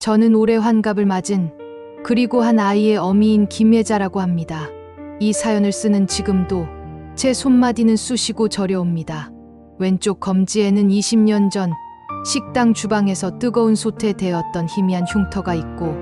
저는 올해 환갑을 맞은 그리고 한 아이의 어미인 김예자라고 합니다. 이 사연을 쓰는 지금도 제 손마디는 쑤시고 저려옵니다. 왼쪽 검지에는 20년 전 식당 주방에서 뜨거운 솥에 데었던 희미한 흉터가 있고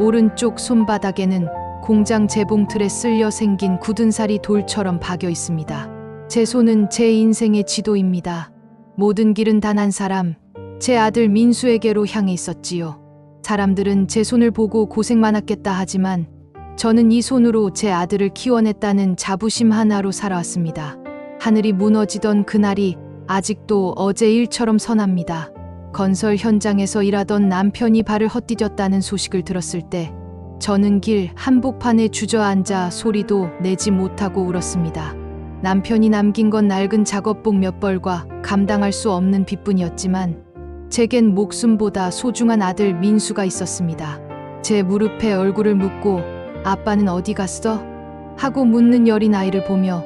오른쪽 손바닥에는 공장 재봉틀에 쓸려 생긴 굳은 살이 돌처럼 박여 있습니다. 제 손은 제 인생의 지도입니다. 모든 길은 단 한 사람, 제 아들 민수에게로 향해 있었지요. 사람들은 제 손을 보고 고생 많았겠다 하지만 저는 이 손으로 제 아들을 키워냈다는 자부심 하나로 살아왔습니다. 하늘이 무너지던 그날이 아직도 어제 일처럼 선합니다. 건설 현장에서 일하던 남편이 발을 헛디뎠다는 소식을 들었을 때 저는 길 한복판에 주저앉아 소리도 내지 못하고 울었습니다. 남편이 남긴 건 낡은 작업복 몇 벌과 감당할 수 없는 빚뿐이었지만 제겐 목숨보다 소중한 아들 민수가 있었습니다. 제 무릎에 얼굴을 묻고 아빠는 어디 갔어? 하고 묻는 여린 아이를 보며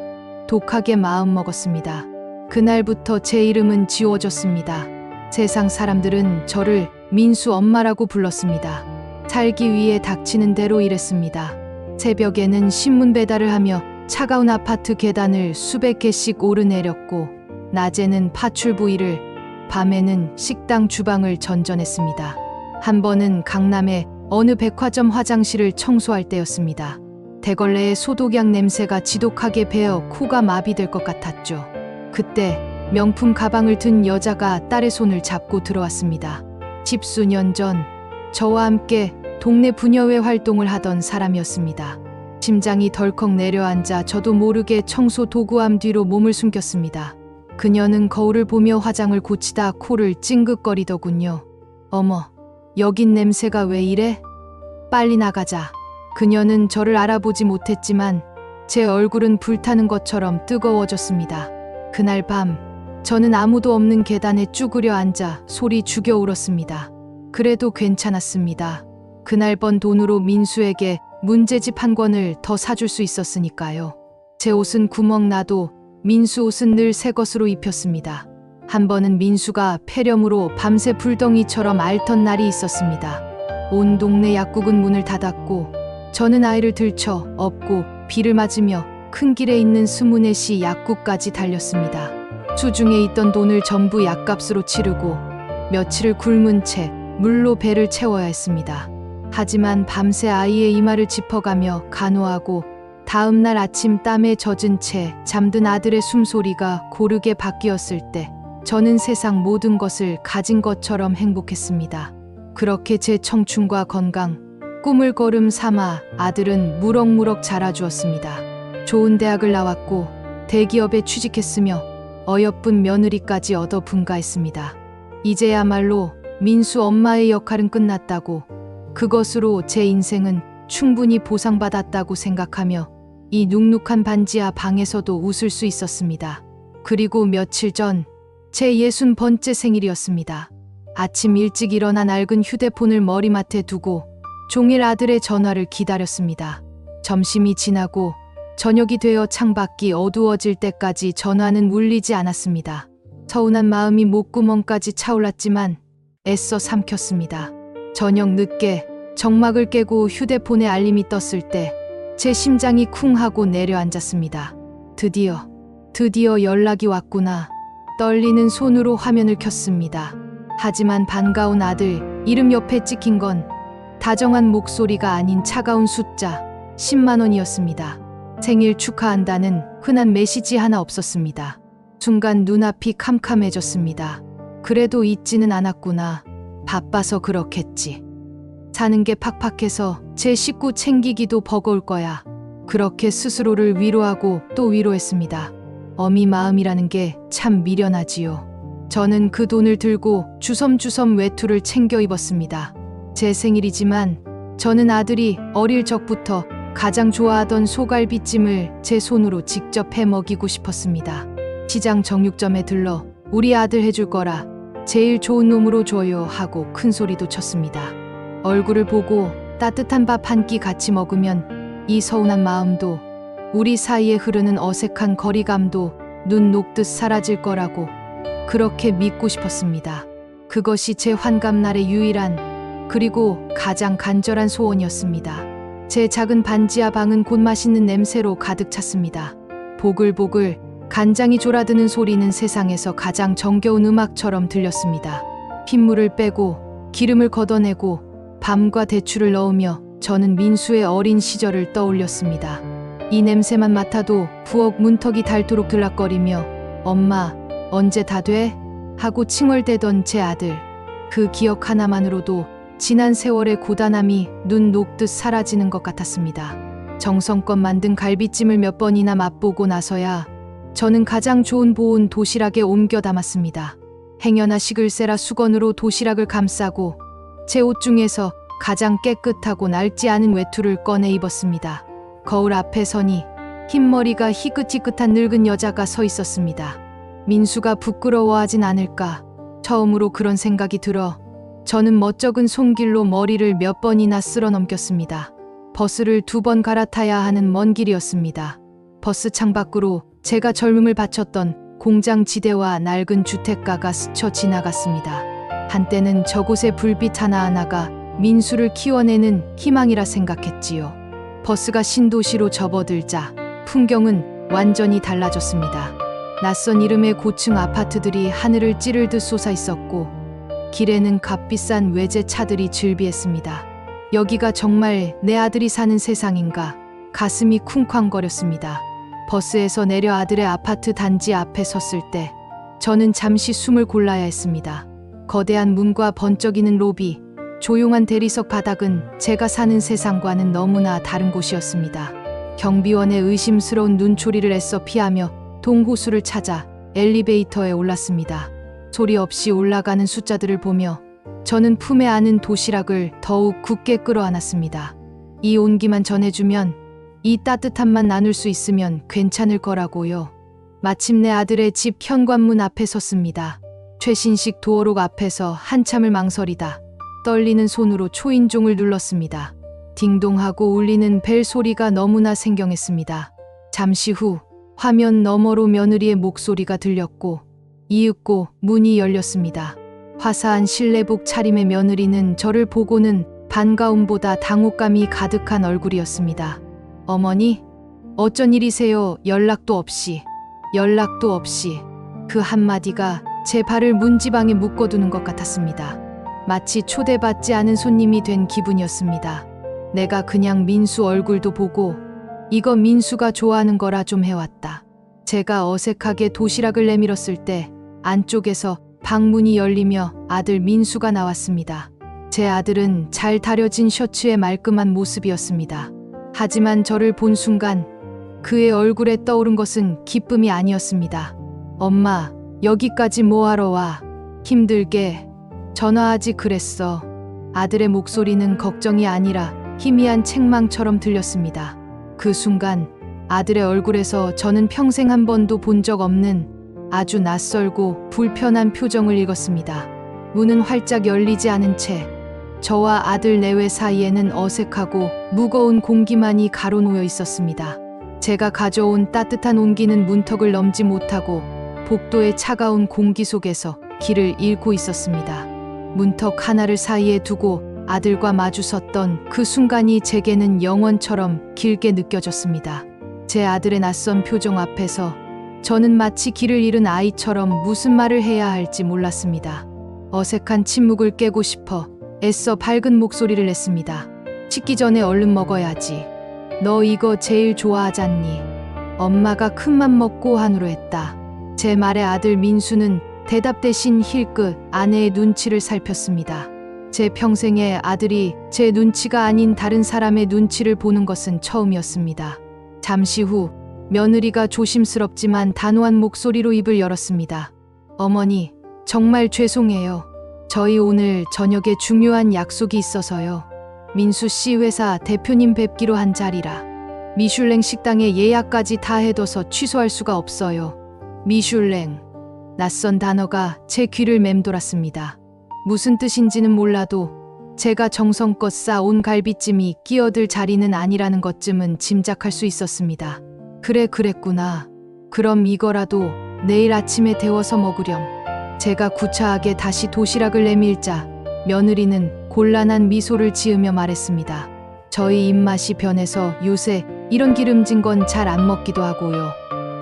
독하게 마음 먹었습니다. 그날부터 제 이름은 지워졌습니다. 세상 사람들은 저를 민수 엄마라고 불렀습니다. 살기 위해 닥치는 대로 일했습니다. 새벽에는 신문 배달을 하며 차가운 아파트 계단을 수백 개씩 오르내렸고, 낮에는 파출 부위를, 밤에는 식당 주방을 전전했습니다. 한 번은 강남의 어느 백화점 화장실을 청소할 때였습니다. 대걸레의 소독약 냄새가 지독하게 배어 코가 마비될 것 같았죠. 그때 명품 가방을 든 여자가 딸의 손을 잡고 들어왔습니다. 십수 년 전 저와 함께 동네 부녀회 활동을 하던 사람이었습니다. 심장이 덜컥 내려앉아 저도 모르게 청소 도구함 뒤로 몸을 숨겼습니다. 그녀는 거울을 보며 화장을 고치다 코를 찡긋거리더군요. 어머, 여긴 냄새가 왜 이래? 빨리 나가자. 그녀는 저를 알아보지 못했지만 제 얼굴은 불타는 것처럼 뜨거워졌습니다. 그날 밤, 저는 아무도 없는 계단에 쭈그려 앉아 소리 죽여 울었습니다. 그래도 괜찮았습니다. 그날 번 돈으로 민수에게 문제집 한 권을 더 사줄 수 있었으니까요. 제 옷은 구멍 나도 민수 옷은 늘 새 것으로 입혔습니다. 한 번은 민수가 폐렴으로 밤새 불덩이처럼 앓던 날이 있었습니다. 온 동네 약국은 문을 닫았고 저는 아이를 들쳐 업고 비를 맞으며 큰 길에 있는 스무넷이 약국까지 달렸습니다. 수중에 있던 돈을 전부 약값으로 치르고 며칠을 굶은 채 물로 배를 채워야 했습니다. 하지만 밤새 아이의 이마를 짚어가며 간호하고 다음 날 아침 땀에 젖은 채 잠든 아들의 숨소리가 고르게 바뀌었을 때 저는 세상 모든 것을 가진 것처럼 행복했습니다. 그렇게 제 청춘과 건강, 꿈을 걸음 삼아 아들은 무럭무럭 자라주었습니다. 좋은 대학을 나왔고 대기업에 취직했으며 어여쁜 며느리까지 얻어 분가했습니다. 이제야말로 민수 엄마의 역할은 끝났다고 그것으로 제 인생은 충분히 보상받았다고 생각하며 이 눅눅한 반지하 방에서도 웃을 수 있었습니다. 그리고 며칠 전 제 예순 번째 생일이었습니다. 아침 일찍 일어나 낡은 휴대폰을 머리맡에 두고 종일 아들의 전화를 기다렸습니다. 점심이 지나고 저녁이 되어 창밖이 어두워질 때까지 전화는 울리지 않았습니다. 서운한 마음이 목구멍까지 차올랐지만 애써 삼켰습니다. 저녁 늦게 정막을 깨고 휴대폰에 알림이 떴을 때 제 심장이 쿵 하고 내려앉았습니다. 드디어, 드디어 연락이 왔구나. 떨리는 손으로 화면을 켰습니다. 하지만 반가운 아들 이름 옆에 찍힌 건 다정한 목소리가 아닌 차가운 숫자 10만 원이었습니다. 생일 축하한다는 흔한 메시지 하나 없었습니다. 순간 눈앞이 캄캄해졌습니다. 그래도 잊지는 않았구나. 바빠서 그렇겠지. 사는 게 팍팍해서 제 식구 챙기기도 버거울 거야. 그렇게 스스로를 위로하고 또 위로했습니다. 어미 마음이라는 게 참 미련하지요. 저는 그 돈을 들고 주섬주섬 외투를 챙겨 입었습니다. 제 생일이지만 저는 아들이 어릴 적부터 가장 좋아하던 소갈비찜을 제 손으로 직접 해 먹이고 싶었습니다. 시장 정육점에 들러 우리 아들 해줄 거라 제일 좋은 놈으로 줘요 하고 큰 소리도 쳤습니다. 얼굴을 보고 따뜻한 밥 한 끼 같이 먹으면 이 서운한 마음도 우리 사이에 흐르는 어색한 거리감도 눈 녹듯 사라질 거라고 그렇게 믿고 싶었습니다. 그것이 제 환갑날의 유일한 그리고 가장 간절한 소원이었습니다. 제 작은 반지하 방은 곧 맛있는 냄새로 가득 찼습니다. 보글보글 간장이 졸아드는 소리는 세상에서 가장 정겨운 음악처럼 들렸습니다. 핏물을 빼고 기름을 걷어내고 밤과 대추를 넣으며 저는 민수의 어린 시절을 떠올렸습니다. 이 냄새만 맡아도 부엌 문턱이 닳도록 들락거리며 엄마 언제 다 돼? 하고 칭얼대던 제 아들. 그 기억 하나만으로도 지난 세월의 고단함이 눈 녹듯 사라지는 것 같았습니다. 정성껏 만든 갈비찜을 몇 번이나 맛보고 나서야 저는 가장 좋은 보온 도시락에 옮겨 담았습니다. 행여나 식을 세라 수건으로 도시락을 감싸고 제 옷 중에서 가장 깨끗하고 낡지 않은 외투를 꺼내 입었습니다. 거울 앞에 서니 흰머리가 희끗희끗한 늙은 여자가 서 있었습니다. 민수가 부끄러워하진 않을까. 처음으로 그런 생각이 들어 저는 멋쩍은 손길로 머리를 몇 번이나 쓸어 넘겼습니다. 버스를 두 번 갈아타야 하는 먼 길이었습니다. 버스 창밖으로 제가 젊음을 바쳤던 공장 지대와 낡은 주택가가 스쳐 지나갔습니다. 한때는 저곳의 불빛 하나하나가 민수를 키워내는 희망이라 생각했지요. 버스가 신도시로 접어들자 풍경은 완전히 달라졌습니다. 낯선 이름의 고층 아파트들이 하늘을 찌를 듯 솟아 있었고 길에는 값비싼 외제 차들이 즐비했습니다. 여기가 정말 내 아들이 사는 세상인가 가슴이 쿵쾅거렸습니다. 버스에서 내려 아들의 아파트 단지 앞에 섰을 때 저는 잠시 숨을 골라야 했습니다. 거대한 문과 번쩍이는 로비, 조용한 대리석 바닥은 제가 사는 세상과는 너무나 다른 곳이었습니다. 경비원의 의심스러운 눈초리를 애써 피하며 동호수를 찾아 엘리베이터에 올랐습니다. 소리 없이 올라가는 숫자들을 보며 저는 품에 안은 도시락을 더욱 굳게 끌어안았습니다. 이 온기만 전해주면 이 따뜻함만 나눌 수 있으면 괜찮을 거라고요. 마침내 아들의 집 현관문 앞에 섰습니다. 최신식 도어록 앞에서 한참을 망설이다 떨리는 손으로 초인종을 눌렀습니다. 딩동하고 울리는 벨 소리가 너무나 생경했습니다. 잠시 후 화면 너머로 며느리의 목소리가 들렸고 이윽고 문이 열렸습니다. 화사한 실내복 차림의 며느리는 저를 보고는 반가움보다 당혹감이 가득한 얼굴이었습니다. 어머니, 어쩐 일이세요? 연락도 없이. 연락도 없이. 그 한마디가 제 발을 문지방에 묶어두는 것 같았습니다. 마치 초대받지 않은 손님이 된 기분이었습니다. 내가 그냥 민수 얼굴도 보고 이거 민수가 좋아하는 거라 좀 해왔다. 제가 어색하게 도시락을 내밀었을 때 안쪽에서 방문이 열리며 아들 민수가 나왔습니다. 제 아들은 잘 다려진 셔츠의 말끔한 모습이었습니다. 하지만 저를 본 순간 그의 얼굴에 떠오른 것은 기쁨이 아니었습니다. 엄마, 여기까지 뭐하러 와? 힘들게 전화하지 그랬어. 아들의 목소리는 걱정이 아니라 희미한 책망처럼 들렸습니다. 그 순간 아들의 얼굴에서 저는 평생 한 번도 본 적 없는 아주 낯설고 불편한 표정을 읽었습니다. 문은 활짝 열리지 않은 채 저와 아들 내외 사이에는 어색하고 무거운 공기만이 가로놓여 있었습니다. 제가 가져온 따뜻한 온기는 문턱을 넘지 못하고 복도의 차가운 공기 속에서 길을 잃고 있었습니다. 문턱 하나를 사이에 두고 아들과 마주 섰던 그 순간이 제게는 영원처럼 길게 느껴졌습니다. 제 아들의 낯선 표정 앞에서 저는 마치 길을 잃은 아이처럼 무슨 말을 해야 할지 몰랐습니다. 어색한 침묵을 깨고 싶어 애써 밝은 목소리를 냈습니다. 식기 전에 얼른 먹어야지. 너 이거 제일 좋아하잖니. 엄마가 큰맘 먹고 한우로 했다. 제 말에 아들 민수는 대답 대신 힐끗 아내의 눈치를 살폈습니다. 제 평생에 아들이 제 눈치가 아닌 다른 사람의 눈치를 보는 것은 처음이었습니다. 잠시 후 며느리가 조심스럽지만 단호한 목소리로 입을 열었습니다. 어머니, 정말 죄송해요. 저희 오늘 저녁에 중요한 약속이 있어서요. 민수 씨 회사 대표님 뵙기로 한 자리라. 미슐랭 식당에 예약까지 다 해둬서 취소할 수가 없어요. 미슐랭. 낯선 단어가 제 귀를 맴돌았습니다. 무슨 뜻인지는 몰라도 제가 정성껏 싸온 갈비찜이 끼어들 자리는 아니라는 것쯤은 짐작할 수 있었습니다. 그래, 그랬구나. 그럼 이거라도 내일 아침에 데워서 먹으렴. 제가 구차하게 다시 도시락을 내밀자 며느리는 곤란한 미소를 지으며 말했습니다. 저희 입맛이 변해서 요새 이런 기름진 건 잘 안 먹기도 하고요.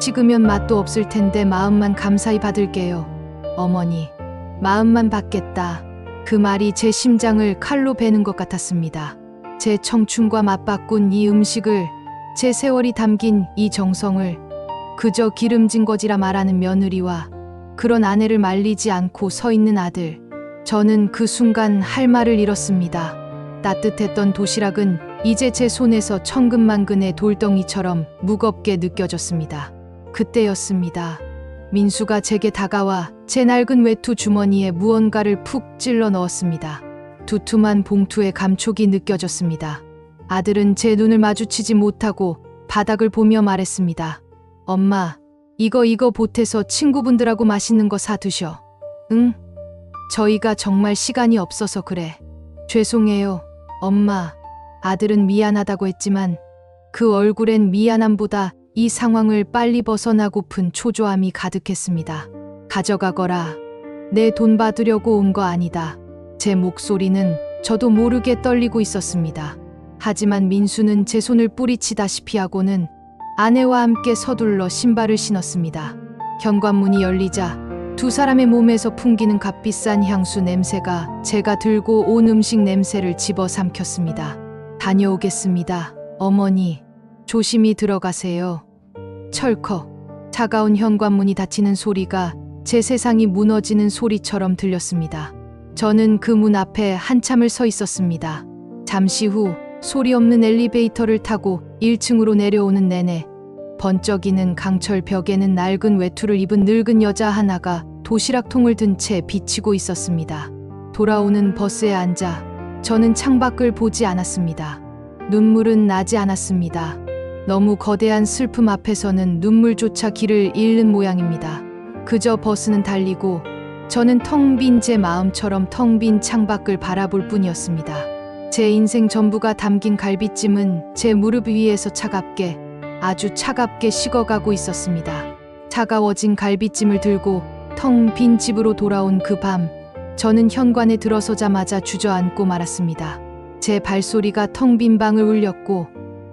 식으면 맛도 없을 텐데 마음만 감사히 받을게요. 어머니, 마음만 받겠다. 그 말이 제 심장을 칼로 베는 것 같았습니다. 제 청춘과 맞바꾼 이 음식을, 제 세월이 담긴 이 정성을 그저 기름진 거지라 말하는 며느리와 그런 아내를 말리지 않고 서 있는 아들. 저는 그 순간 할 말을 잃었습니다. 따뜻했던 도시락은 이제 제 손에서 천근만근의 돌덩이처럼 무겁게 느껴졌습니다. 그때였습니다. 민수가 제게 다가와 제 낡은 외투 주머니에 무언가를 푹 찔러 넣었습니다. 두툼한 봉투에 감촉이 느껴졌습니다. 아들은 제 눈을 마주치지 못하고 바닥을 보며 말했습니다. 엄마, 이거 이거 보태서 친구분들하고 맛있는 거 사 드셔. 응? 저희가 정말 시간이 없어서 그래. 죄송해요, 엄마. 아들은 미안하다고 했지만 그 얼굴엔 미안함보다 이 상황을 빨리 벗어나고픈 초조함이 가득했습니다. 가져가거라. 내 돈 받으려고 온 거 아니다. 제 목소리는 저도 모르게 떨리고 있었습니다. 하지만 민수는 제 손을 뿌리치다시피 하고는 아내와 함께 서둘러 신발을 신었습니다. 현관문이 열리자 두 사람의 몸에서 풍기는 값비싼 향수 냄새가 제가 들고 온 음식 냄새를 집어삼켰습니다. 다녀오겠습니다. 어머니, 조심히 들어가세요. 철컥. 차가운 현관문이 닫히는 소리가 제 세상이 무너지는 소리처럼 들렸습니다. 저는 그 문 앞에 한참을 서 있었습니다. 잠시 후 소리 없는 엘리베이터를 타고 1층으로 내려오는 내내 번쩍이는 강철 벽에는 낡은 외투를 입은 늙은 여자 하나가 도시락통을 든 채 비치고 있었습니다. 돌아오는 버스에 앉아 저는 창밖을 보지 않았습니다. 눈물은 나지 않았습니다. 너무 거대한 슬픔 앞에서는 눈물조차 길을 잃는 모양입니다. 그저 버스는 달리고 저는 텅 빈 제 마음처럼 텅 빈 창밖을 바라볼 뿐이었습니다. 제 인생 전부가 담긴 갈비찜은 제 무릎 위에서 차갑게 아주 차갑게 식어가고 있었습니다. 차가워진 갈비찜을 들고 텅 빈 집으로 돌아온 그 밤, 저는 현관에 들어서자마자 주저앉고 말았습니다. 제 발소리가 텅 빈 방을 울렸고,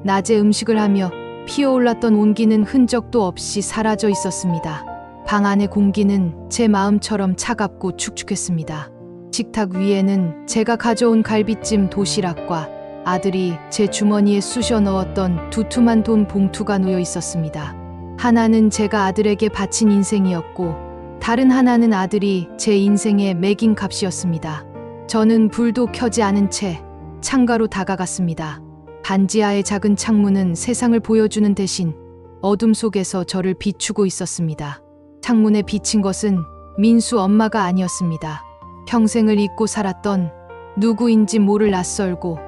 낮에 음식을 하며 피어올랐던 온기는 흔적도 없이 사라져 있었습니다. 방 안의 공기는 제 마음처럼 차갑고 축축했습니다. 식탁 위에는 제가 가져온 갈비찜 도시락과 아들이 제 주머니에 쑤셔 넣었던 두툼한 돈 봉투가 놓여 있었습니다. 하나는 제가 아들에게 바친 인생이었고, 다른 하나는 아들이 제 인생에 매긴 값이었습니다. 저는 불도 켜지 않은 채 창가로 다가갔습니다. 반지하의 작은 창문은 세상을 보여주는 대신 어둠 속에서 저를 비추고 있었습니다. 창문에 비친 것은 민수 엄마가 아니었습니다. 평생을 잊고 살았던 누구인지 모를 낯설고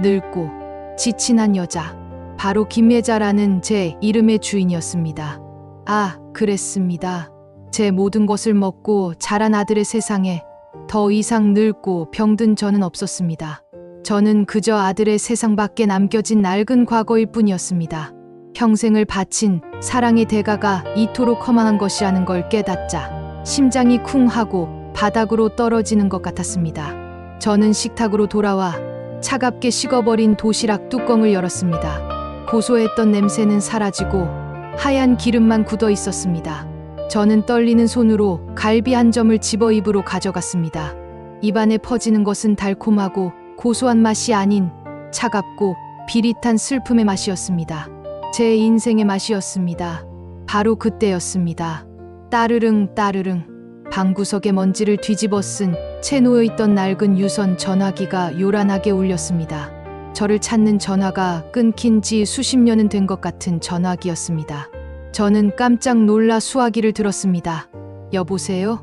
늙고 지친 한 여자. 바로 김예자라는 제 이름의 주인이었습니다. 아, 그랬습니다. 제 모든 것을 먹고 자란 아들의 세상에 더 이상 늙고 병든 저는 없었습니다. 저는 그저 아들의 세상 밖에 남겨진 낡은 과거일 뿐이었습니다. 평생을 바친 사랑의 대가가 이토록 허망한 것이라는 걸 깨닫자 심장이 쿵 하고 바닥으로 떨어지는 것 같았습니다. 저는 식탁으로 돌아와 차갑게 식어버린 도시락 뚜껑을 열었습니다. 고소했던 냄새는 사라지고 하얀 기름만 굳어 있었습니다. 저는 떨리는 손으로 갈비 한 점을 집어 입으로 가져갔습니다. 입안에 퍼지는 것은 달콤하고 고소한 맛이 아닌 차갑고 비릿한 슬픔의 맛이었습니다. 제 인생의 맛이었습니다. 바로 그때였습니다. 따르릉 따르릉 방구석에 먼지를 뒤집어 쓴채 놓여 있던 낡은 유선 전화기가 요란하게 울렸습니다. 저를 찾는 전화가 끊긴 지 수십 년은 된 것 같은 전화기였습니다. 저는 깜짝 놀라 수화기를 들었습니다. 여보세요?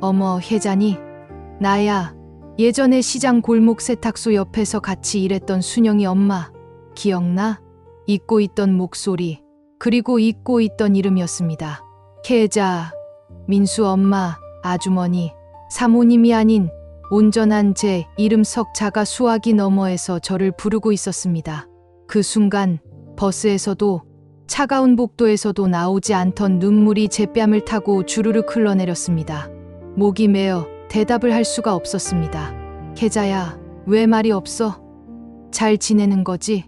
어머, 혜자니? 나야. 예전에 시장 골목 세탁소 옆에서 같이 일했던 순영이 엄마. 기억나? 잊고 있던 목소리, 그리고 잊고 있던 이름이었습니다. 혜자, 민수 엄마, 아주머니, 사모님이 아닌 온전한 제 이름 석자가 수화기 너머에서 저를 부르고 있었습니다. 그 순간 버스에서도 차가운 복도에서도 나오지 않던 눈물이 제 뺨을 타고 주르륵 흘러내렸습니다. 목이 메어 대답을 할 수가 없었습니다. 계자야, 왜 말이 없어? 잘 지내는 거지?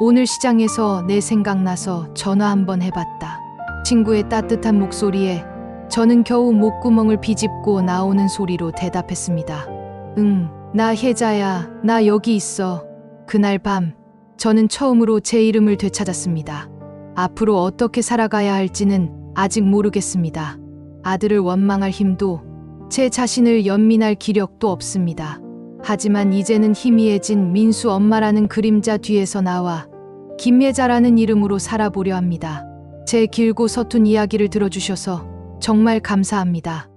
오늘 시장에서 내 생각나서 전화 한번 해봤다. 친구의 따뜻한 목소리에 저는 겨우 목구멍을 비집고 나오는 소리로 대답했습니다. 응, 나 혜자야. 나 여기 있어. 그날 밤, 저는 처음으로 제 이름을 되찾았습니다. 앞으로 어떻게 살아가야 할지는 아직 모르겠습니다. 아들을 원망할 힘도 제 자신을 연민할 기력도 없습니다. 하지만 이제는 희미해진 민수 엄마라는 그림자 뒤에서 나와 김예자라는 이름으로 살아보려 합니다. 제 길고 서툰 이야기를 들어주셔서 정말 감사합니다.